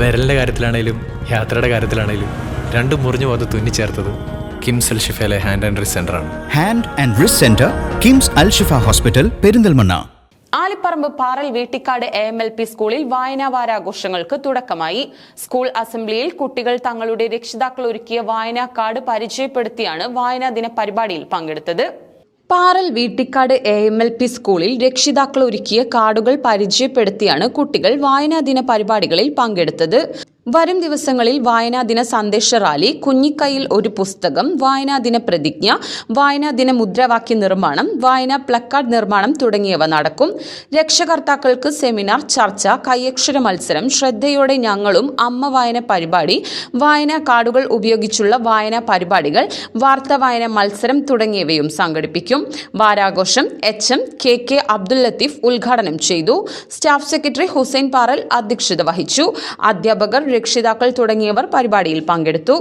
വിരലിന്റെ കാര്യത്തിലാണേലും യാത്രയുടെ കാര്യത്തിലാണേലും രണ്ടും മുറിഞ്ഞു പോകാതെ തുന്നിച്ചേർത്തത് കിംസ് അൽ ഷിഫയിലെ ഹാൻഡ് ആൻഡ് റിസ് ആണ്. Hand and wrist centre KIMS Al Shifa hospital Perinthalmanna. Alipparamba Paral Veettikkad A M L P സ്കൂളിൽ വായനാ വാരാഘോഷങ്ങൾക്ക് തുടക്കമായി. സ്കൂൾ അസംബ്ലിയിൽ കുട്ടികൾ തങ്ങളുടെ രക്ഷിതാക്കൾ ഒരുക്കിയ വായനാ കാർഡ് പരിചയപ്പെടുത്തിയാണ് വായനാ ദിന പരിപാടിയിൽ പങ്കെടുത്തത്. Paral Veettikkad A M L P സ്കൂളിൽ രക്ഷിതാക്കൾ ഒരുക്കിയ കാർഡുകൾ പരിചയപ്പെടുത്തിയാണ് കുട്ടികൾ വായനാ ദിന പരിപാടികളിൽ പങ്കെടുത്തത്. വരും ദിവസങ്ങളിൽ വായനാ ദിന സന്ദേശ റാലി കുഞ്ഞിക്കൈയിൽ ഒരു പുസ്തകം വായനാ ദിന പ്രതിജ്ഞ വായനാ ദിന മുദ്രാവാക്യ നിർമ്മാണം വായനാ പ്ലക്കാർഡ് നിർമ്മാണം തുടങ്ങിയവ നടക്കും. രക്ഷകർത്താക്കൾക്ക് സെമിനാർ ചർച്ച കൈയക്ഷര മത്സരം ശ്രദ്ധയോടെ ഞങ്ങളും അമ്മ വായന പരിപാടി വായനാ കാർഡുകൾ ഉപയോഗിച്ചുള്ള വായനാ പരിപാടികൾ വാർത്ത വായന മത്സരം തുടങ്ങിയവയും സംഘടിപ്പിക്കും. വാരാഘോഷം H M K K Abdul Latheef ഉദ്ഘാടനം ചെയ്തു. സ്റ്റാഫ് സെക്രട്ടറി ഹുസൈൻ പാറൽ അധ്യക്ഷത വഹിച്ചു. അധ്യാപകർ രക്ഷിതാക്കൾ തുടങ്ങിയവർ പരിപാടിയിൽ പങ്കെടുത്തു